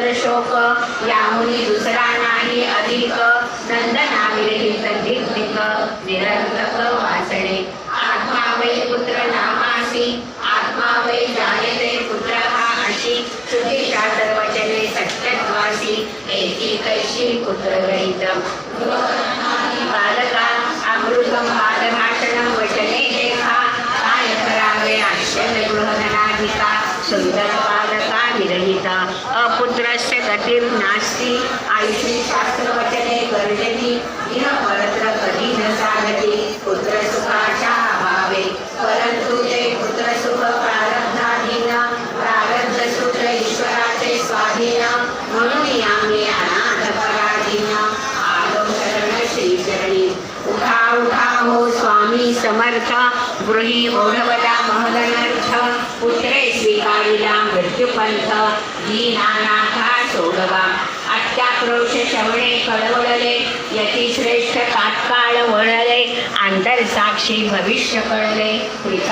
पुत्र शोक यामुनी दुसरा नाही अधिक नंदना विरहित दिग्धिक निरंतक वाचणे आत्मा वै पुत्र नामासी आत्मा वै जायते पुत्र हा अशी श्रुतीच्या सर्वचने सत्यत्वासी एकी कैशी पुत्र रहित. बालका अमृतम बालभाषणम वचने देखा. काय करावे आश्चर्य गृहधनाधिका सुंदर बालका विरहिता अपुत्रस्य गतिर् नास्ति। आयुषी शास्त्रवचने गर्जती इह परत्र कधी न साधती पुत्रसुखाच्या अभावे परंतु ते पुत्रसुख प्रारब्धाधीन प्रारब्ध सूत्र ईश्वराचे स्वाधीन म्हणून आम्ही अनाथ पराधीन आलो शरण श्रीचरणी उठा उठा हो स्वामी समर्थ। गृही ओढवला महदनर्थ। पुत्रे स्वीकारिला मृत्यूपंथ दीनानाथा सोडवा. अत्याक्रोश शवणे कळवळले यती श्रेष्ठ तात्काळ वळले आंतरसाक्षी भविष्य कळले.